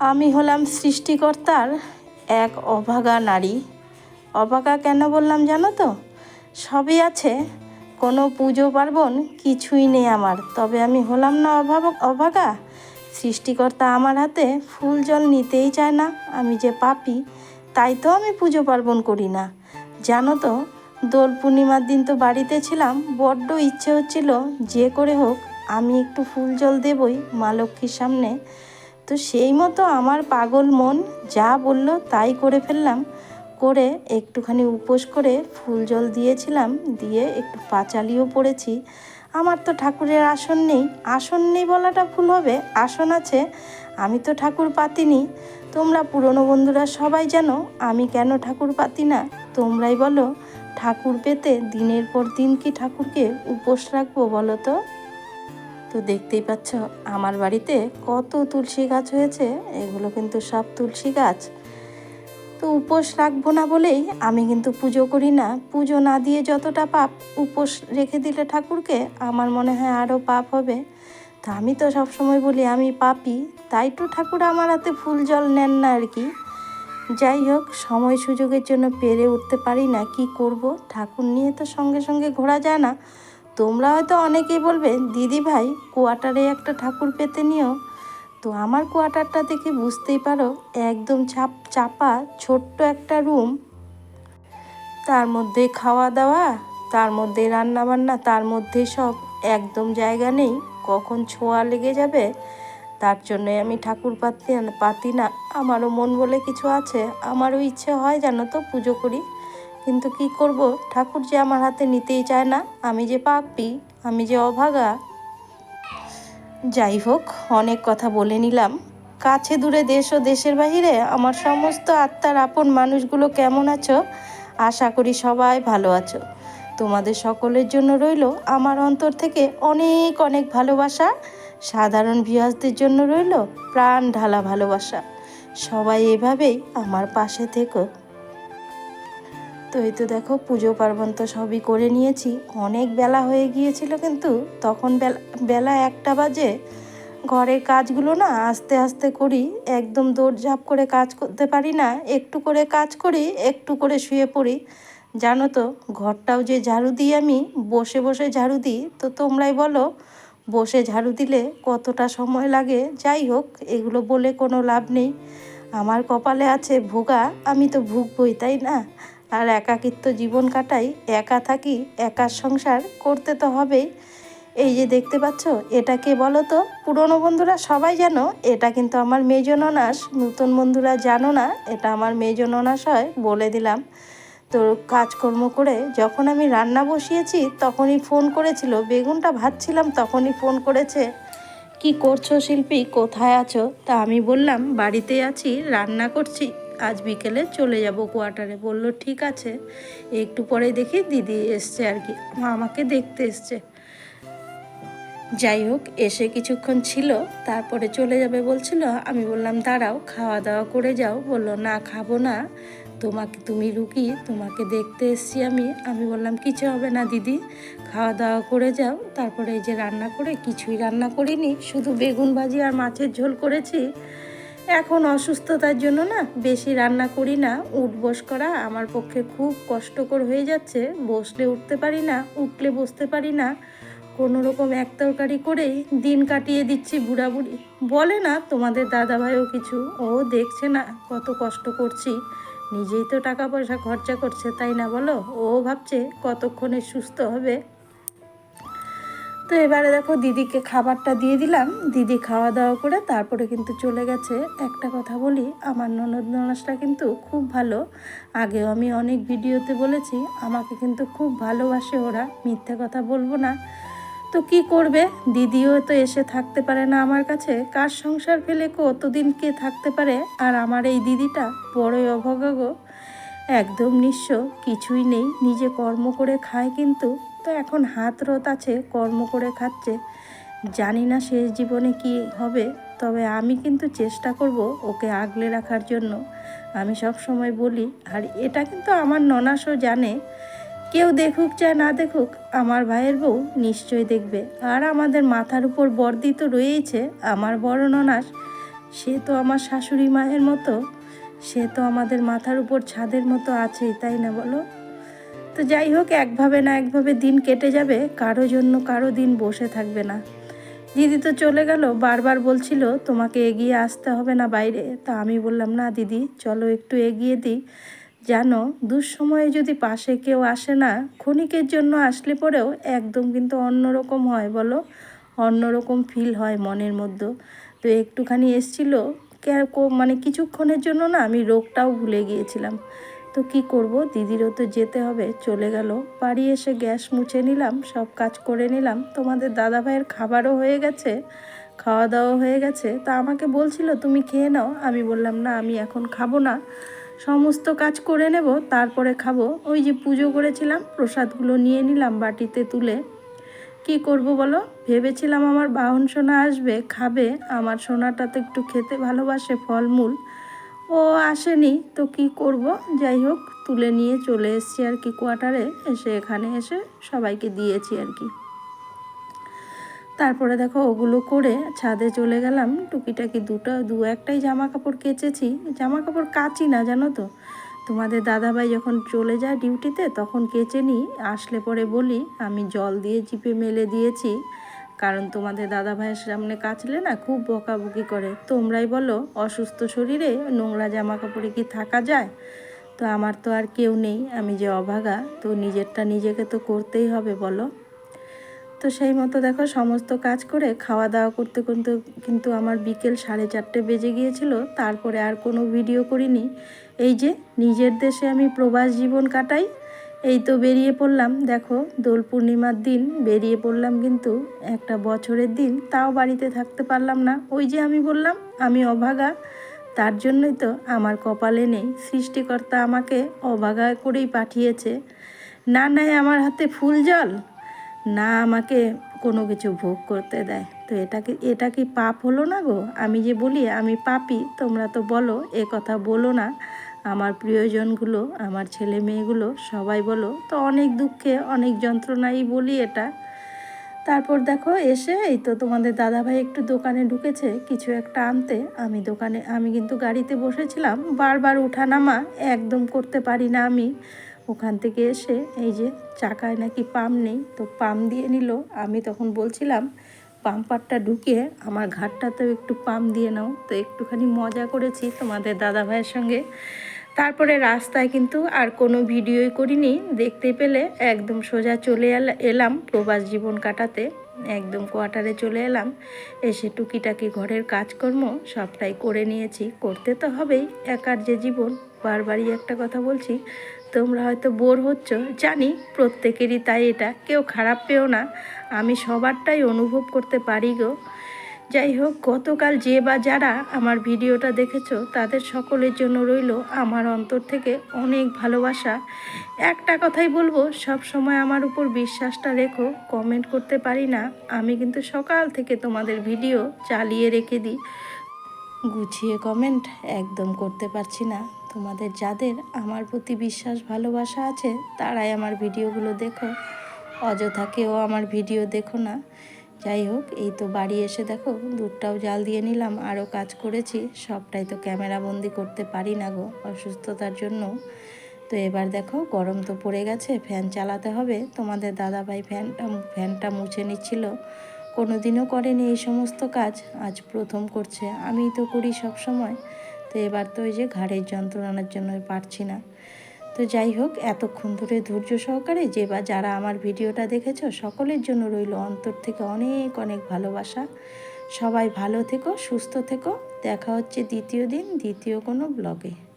আমি হলাম সৃষ্টিকর্তার এক অভাগা নারী। অভাগা কেন বললাম জানো তো? সবই আছে, কোনো পুজো পার্বণ কিছুই নেই আমার। তবে আমি হলাম না অভাব অভাগা। সৃষ্টিকর্তা আমার হাতে ফুল জল নিতেই চায় না, আমি যে পাপি, তাই তো আমি পুজো পার্বণ করি না। জানো তো, দোল পূর্ণিমার দিন তো বাড়িতে ছিলাম, বড্ড ইচ্ছে হচ্ছিল যে করে হোক, আমি একটু ফুল জল দেবই মা লক্ষ্মীর সামনে। তো সেই মতো আমার পাগল মন যা বলল তাই করে ফেললাম। করে একটুখানি উপোস করে ফুল জল দিয়েছিলাম, দিয়ে একটু পাঁচালিও পড়েছি। আমার তো ঠাকুরের আসন নেই। আসন নেই বলাটা ভুল হবে, আসন আছে। আমি তো ঠাকুর পাতিনি। তোমরা পুরনো বন্ধুরা সবাই জানো, আমি কেন ঠাকুর পাতি না? তোমরাই বলো, ঠাকুর পেতে দিনের পর দিন কি ঠাকুরকে উপোস রাখব বলো তো? তো দেখতেই পাচ্ছ আমার বাড়িতে কত তুলসী গাছ হয়েছে, এগুলো কিন্তু সব তুলসী গাছ। তো উপোস রাখব না বলেই আমি কিন্তু পুজো করি না। পুজো না দিয়ে যতটা পাপ উপোস রেখে দিলে ঠাকুরকে, আমার মনে হয় আরও পাপ হবে। তা আমি তো সবসময় বলি, আমি পাপি, তাই তো ঠাকুর আমার হাতে ফুল জল নেন না আর কি। যাই হোক, সময় সুযোগের জন্য পেরে উঠতে পারি না, কি করব? ঠাকুর নিয়ে তো সঙ্গে সঙ্গে ঘোরা যায় না। তোমরা হয়তো অনেকেই বলবে, দিদি ভাই, কোয়ার্টারে একটা ঠাকুর পেতে নিও? তো আমার কোয়ার্টারটা দেখে বুঝতেই পারো, একদম ছাপ, চাপা, ছোট্ট একটা রুম। তার মধ্যে খাওয়া দাওয়া তার মধ্যে রান্না বান্না তার মধ্যে সব। একদম জায়গা নেই, কখন ছোঁয়া লেগে যাবে, তার জন্যই আমি ঠাকুর পাতি পাতি না, আমারও মন বলে কিছু আছে, আমারও ইচ্ছে হয় জানো তো পুজো করি। কিন্তু কি করব? ঠাকুর যে আমার হাতে নিতেই চায় না। আমি যে পাপি, আমি যে অভাগা। যাই হোক, অনেক কথা বলে নিলাম। কাছে দূরে দেশ ও দেশের বাহিরে আমার সমস্ত আত্মার আপন মানুষগুলো কেমন আছো? আশা করি সবাই ভালো আছো। তোমাদের সকলের জন্য রইল আমার অন্তর থেকে অনেক অনেক ভালোবাসা। সাধারণ ভিউয়ার্সদের জন্য রইল প্রাণ ঢালা ভালোবাসা। সবাই এভাবেই আমার পাশে থেকো। তো এই তো দেখো, পুজো পার্বণ তো সবই করে নিয়েছি। অনেক বেলা হয়ে গিয়েছিল কিন্তু তখন বেলা বেলা একটা বাজে। ঘরের কাজগুলো না আস্তে আস্তে করি, একদম দৌড়ঝাঁপ করে কাজ করতে পারি না। একটু করে কাজ করি, একটু করে শুয়ে পড়ি। জানো তো, ঘরটাও যে ঝাড়ু দিই আমি, বসে বসে ঝাড়ু দিই, তো তোমরাই বলো, বসে ঝাড়ু দিলে কতটা সময় লাগে? যাই হোক, এগুলো বলে কোনো লাভ নেই। আমার কপালে আছে ভোগা, আমি তো ভুগবই, তাই না? আর একাকিত্ব জীবন কাটাই, একা থাকি একার সংসার করতে তো হবেই। এই যে দেখতে পাচ্ছ, এটা কে বলো তো? পুরনো বন্ধুরা সবাই জানো, এটা কিন্তু আমার মেজ ননাস। নতুন বন্ধুরা জানো না, এটা আমার মেজ ননাস হয়, বলে দিলাম। তো কাজকর্ম করে যখন আমি রান্না বসিয়েছি, তখনই ফোন করেছিল। বেগুনটা ভাজছিলাম, তখনই ফোন করেছে, কি করছ শিল্পী? কোথায় আছো? তা আমি বললাম বাড়িতে আছি, রান্না করছি। আজ বিকেলে চলে যাব কোয়ার্টারে। বলল, ঠিক আছে। একটু পরে দেখি দিদি এসছে আর কি। আমাকে দেখতে এসছে। যাই হোক, এসে কিছুক্ষণ ছিল, তারপরে চলে যাবে বলছিল। আমি বললাম, দাঁড়াও খাওয়া দাওয়া করে যাও। বলল, না, খাব না। তোমাকে, তুমি রুকি তোমাকে দেখতে এসছি আমি। আমি বললাম, কিছু হবে না দিদি খাওয়া দাওয়া করে যাও। তারপরে এই যে রান্না করে, কিছুই রান্না করিনি। শুধু বেগুন ভাজি আর মাছের ঝোল করেছি। এখন অসুস্থতার জন্য না বেশি রান্না করি না উঠ বস করা আমার পক্ষে খুব কষ্টকর হয়ে যাচ্ছে। বসলে উঠতে পারি না, উঠলে বসতে পারি না। কোনো রকম এক তরকারি করেই দিন কাটিয়ে দিচ্ছি বুড়া বুড়ি বলে না তোমাদের দাদা ভাইও কিছু, ও দেখছে না কত কষ্ট করছি। নিজেই তো টাকা পয়সা খরচা করছে, তাই না বলো? ও ভাবছে কতক্ষণে সুস্থ হবে। তো এবারে দেখো দিদিকে খাবারটা দিয়ে দিলাম। দিদি খাওয়া দাওয়া করে তারপরে কিন্তু চলে গেছে। একটা কথা বলি, আমার ননদ ননাসটা কিন্তু খুব ভালো। আগেও আমি অনেক ভিডিওতে বলেছি, আমাকে কিন্তু খুব ভালোবাসে ওরা, মিথ্যে কথা বলব না। তো কি করবে? দিদিও তো এসে থাকতে পারে না আমার কাছে। কার সংসার ফেলে কতদিন কে থাকতে পারে? আর আমার এই দিদিটা বড়ই অভাগাগ একদম নিঃস্ব, কিছুই নেই। নিজে কর্ম করে খায় কিন্তু তো এখন হাত রত আছে, কর্ম করে খাচ্ছে। জানি না শেষ জীবনে কি হবে, তবে আমি কিন্তু চেষ্টা করব ওকে আগলে রাখার জন্য। আমি সব সময় বলি, আর এটা কিন্তু আমার ননাসও জানে। কেউ দেখুক চায় না দেখুক, আমার ভাইয়ের বউ নিশ্চয়ই দেখবে। আর আমাদের মাথার উপর বর্দি তো রয়েইছে, আমার বড় ননাস সে তো আমার শাশুড়ি মায়ের মতো, সে তো আমাদের মাথার উপর ছাদের মতো আছেই, তাই না বলো? তো যাই হোক, একভাবে না একভাবে দিন কেটে যাবে, কারও জন্য কারও দিন বসে থাকবে না। দিদি তো চলে গেল, বারবার বলছিল, তোমাকে এগিয়ে আসতে হবে না বাইরে। তা আমি বললাম, না দিদি, চলো একটু এগিয়ে দিই। জানো, দুঃসময়ে যদি পাশে কেউ আসে না, ক্ষণিকের জন্য আসলে পরেও একদম কিন্তু অন্যরকম হয়, বলো? অন্যরকম ফিল হয় মনের মধ্যে। তো একটুখানি এসছিল মানে কিছুক্ষণের জন্য না আমি রোগটাও ভুলে গিয়েছিলাম। তো কি করব? দিদিরও তো যেতে হবে, চলে গেল। বাড়ি এসে গ্যাস মুছে নিলাম, সব কাজ করে নিলাম। তোমাদের দাদা ভাইয়ের খাবারও হয়ে গেছে খাওয়া দাওয়া হয়ে গেছে। তা আমাকে বলছিল, তুমি খেয়ে নাও। আমি বললাম, না, আমি এখন খাব না। সমস্ত কাজ করে নেব, তারপরে খাব। ওই যে পুজো করেছিলাম, প্রসাদগুলো নিয়ে নিলাম বাটিতে তুলে। কি করব বলো? ভেবেছিলাম আমার বাহন সোনা আসবে, খাবে। আমার সোনাটা তো একটু খেতে ভালোবাসে, ফলমূল। ও আসেনি, তো কি করব? যাই হোক, তুলে নিয়ে চলে এসেছি আর কি কোয়ার্টারে। এসে এখানে এসে সবাইকে দিয়েছি আর কি। তারপরে দেখো, ওগুলো করে ছাদে চলে গেলাম। টুকিটাকি দুটো, দু একটাই জামা কাপড় কেচেছি। জামা কাপড় কাচি না, জানো তো? তোমাদের দাদাভাই যখন চলে যায় ডিউটিতে, তখন কেচে নিই। আসলে পরে বলি, আমি জল দিয়ে চিপে মেলে দিয়েছি। কারণ তোমাদের দাদা ভাইয়ের সামনে কাচলে না খুব বকাবকি করে। তোমরাই বলো, অসুস্থ শরীরে নোংরা জামা কাপড়ে কি থাকা যায়? তো আমার তো আর কেউ নেই, আমি যে অভাগা, তো নিজেরটা নিজেকে তো করতেই হবে, বলো। তো সেই মতো দেখো, সমস্ত কাজ করে খাওয়া দাওয়া করতে করতে কিন্তু আমার বিকেল সাড়ে চারটে বেজে গিয়েছিল, তারপরে আর কোনো ভিডিও করিনি। এই যে, নিজের দেশে আমি প্রবাস জীবন কাটাই এই তো বেরিয়ে পড়লাম। দেখো, দোল পূর্ণিমার দিন, বেরিয়ে পড়লাম কিন্তু একটা বছরের দিন, তাও বাড়িতে থাকতে পারলাম না। ওই যে আমি বললাম, আমি অভাগা, তার জন্যই তো আমার কপালে নেই। সৃষ্টিকর্তা আমাকে অভাগা করেই পাঠিয়েছে। না নেয় আমার হাতে ফুল জল, না আমাকে কোনো কিছু ভোগ করতে দেয়। তো এটা কি এটা কি পাপ হলো না গো? আমি যে বলি, আমি পাপি, তোমরা তো বলো, এ কথা বলো না। আমার প্রিয়জনগুলো, আমার ছেলে মেয়েগুলো, সবাই বলো, তো অনেক দুঃখে, অনেক যন্ত্রণাই বলি এটা। তারপর দেখো এসে, এই তো তোমাদের দাদাভাই একটু দোকানে ঢুকেছে, কিছু একটা আনতে। আমি দোকানে, আমি কিন্তু গাড়িতে বসেছিলাম, বারবার ওঠানামা, একদম করতে পারি না আমি। ওখান থেকে এসে, এই যে চাকায় নাকি পাম্প নেই, তো পাম্প দিয়ে নিল। আমি তখন বলছিলাম পাম্পারটা ঢুকিয়ে আমার ঘাটটাতেও একটু পাম্প দিয়ে নাও। তো একটুখানি মজা করেছি তোমাদের দাদা ভাইয়ের সঙ্গে। তারপরে রাস্তায় কিন্তু আর কোনো ভিডিওই করিনি। দেখতে পেলে একদম সোজা চলে এলা- এলাম প্রবাস জীবন কাটাতে। একদম কোয়ার্টারে চলে এলাম। এসে টুকিটাকি ঘরের কাজকর্ম সবটাই করে নিয়েছি। করতে তো হবেই, একার যে জীবন। বারবারই একটা কথা বলছি তোমরা হয়তো বোর হচ্ছ, জানি প্রত্যেকেরই তাই এটা, কেউ খারাপ পেও না, আমি সবারটাই অনুভব করতে পারি গো। যাই হোক, গতকাল যে বা যারা আমার ভিডিওটা দেখেছ, তাদের সকলের জন্য রইল আমার অন্তর থেকে অনেক ভালোবাসা। একটা কথাই বলব, সব সময় আমার উপর বিশ্বাসটা রেখো কমেন্ট করতে পারি না, আমি কিন্তু সকাল থেকে তোমাদের ভিডিও চালিয়ে রেখে দিই। গুছিয়ে কমেন্ট একদম করতে পারছি না। তোমাদের যাদের আমার প্রতি বিশ্বাস, ভালোবাসা আছে, তারাই আমার ভিডিওগুলো দেখো। অযথা কেউ আমার ভিডিও দেখো না। যাই হোক, এই তো বাড়ি এসে দেখো, দুধটাও জাল দিয়ে নিলাম আরও কাজ করেছি, সবটাই তো ক্যামেরা বন্দি করতে পারি না গো অসুস্থতার জন্য। তো এবার দেখো, গরম তো পড়ে গেছে, ফ্যান চালাতে হবে। তোমাদের দাদাভাই ফ্যানটা ফ্যানটা মুছে নিচ্ছিল। কোনো দিনও করেনি এই সমস্ত কাজ, আজ প্রথম করছে। আমি তো করি সব সময় তো এবার তো ওই যে ঘাড়ের যন্ত্রণার জন্য পারছি না। তো যাই হোক, এতক্ষণ ধরে ধৈর্য সহকারে যে বা যারা আমার ভিডিওটা দেখেছ, সকলের জন্য রইল অন্তর থেকে অনেক অনেক ভালোবাসা। সবাই ভালো থেকো, সুস্থ থেকো। দেখা হচ্ছে দ্বিতীয় দিন, দ্বিতীয় কোনো ব্লগে